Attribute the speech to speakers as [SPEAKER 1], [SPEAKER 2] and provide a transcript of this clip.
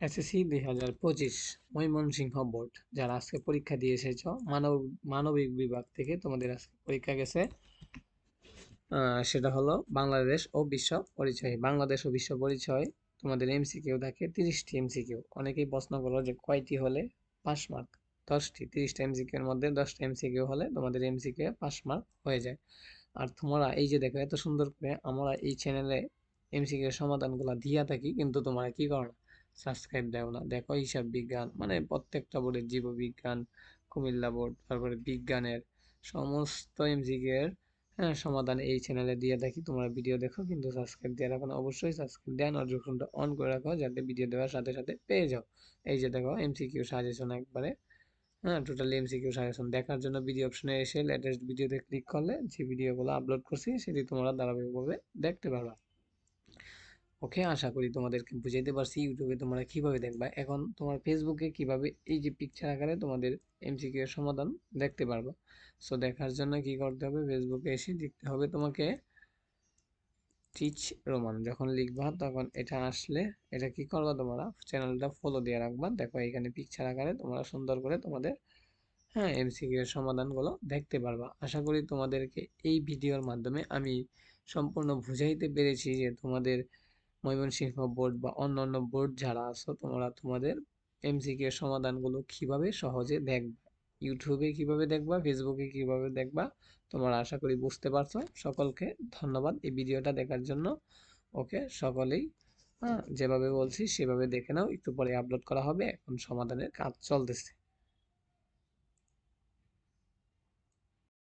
[SPEAKER 1] SSC দুই হাজার পঁচিশ ময়মনসিংহ বোর্ড, যারা আজকে পরীক্ষা দিয়ে এসেছ, মানব, মানবিক বিভাগ থেকে তোমাদের আজকে পরীক্ষা গেছে। সেটা হলো বাংলাদেশ ও বিশ্ব পরিচয়। বাংলাদেশ ও বিশ্ব পরিচয় তোমাদের এমসিকিউ থাকে, তিরিশটি এমসিকিউ অনেকেই প্রশ্ন করো যে কয়টি হলে পাস মার্ক? দশটি, তিরিশটা এমসিকিউর মধ্যে দশটা এমসিকিউ হলে তোমাদের এমসিকিউ পাস মার্ক হয়ে যায়। আর তোমরা এই যে দেখো, এত সুন্দর করে আমরা এই চ্যানেলে এমসিকিউ সমাধানগুলো দিয়া থাকি, কিন্তু তোমরা কি করো না? সাবস্ক্রাইব দেও না। দেখো হিসাব বিজ্ঞান মানে প্রত্যেকটা বোর্ডের জীববিজ্ঞান, কুমিল্লা বোর্ড, তারপরে বিজ্ঞানের সমস্ত এমজিকের হ্যাঁ সমাধান এই চ্যানেলে দিয়ে দেখি, তোমরা ভিডিও দেখো, কিন্তু সাবস্ক্রাইব দিয়ে রাখো না। অবশ্যই সাবস্ক্রাইব দেওয়া নোটিফিকেশনটা অন করে রাখো, যাতে ভিডিও দেওয়ার সাথে সাথে পেয়ে যাও। এই যে দেখো এমসিকিউ সাজেশন একবারে হ্যাঁ টোটালি এমসিকিউ সাজেশন দেখার জন্য ভিডিও অপশনে এসে লেটেস্ট ভিডিওতে ক্লিক করলে যে ভিডিওগুলো আপলোড করছি, সেটি তোমরা ধারাবাহিকভাবে দেখতে পারবা। ওকে? আশা করি তোমাদেরকে বুঝাইতে পারছি ইউটিউবে তোমরা কীভাবে দেখবা। এখন তোমার ফেসবুকে কীভাবে এই যে পিকচার আকারে তোমাদের এমসিকিউ এর সমাধান দেখতে পারবা। সো দেখার জন্য কি করতে হবে? ফেসবুকে এসে দেখতে হবে তোমাকে টিচ রোমান যখন লিখবা তখন এটা আসলে এটা কি করবা তোমরা? চ্যানেলটা ফলো দিয়ে রাখবা। দেখো এখানে পিকচার আকারে তোমরা সুন্দর করে তোমাদের হ্যাঁ এমসিকিউ এর সমাধানগুলো দেখতে পারবা। আশা করি তোমাদেরকে এই ভিডিওর মাধ্যমে আমি সম্পূর্ণ বুঝাইতে পেরেছি যে তোমাদের ময়মনসিংহ বোর্ড বা অন্যান্য বোর্ড যারা আছো, তোমরা তোমাদের এমসিকিউ সমাধানগুলো কীভাবে সহজে দেখবা? ইউটিউবে কীভাবে দেখবা? ফেসবুকে কীভাবে দেখবা? তোমরা আশা করি বুঝতে পারছ। সকলকে ধন্যবাদ এই ভিডিওটা দেখার জন্য। ওকে, সকলেই হ্যাঁ যেভাবে বলছি সেভাবে দেখে নাও। একটু পরে আপলোড করা হবে। এখন সমাধানের কাজ চলতেছে।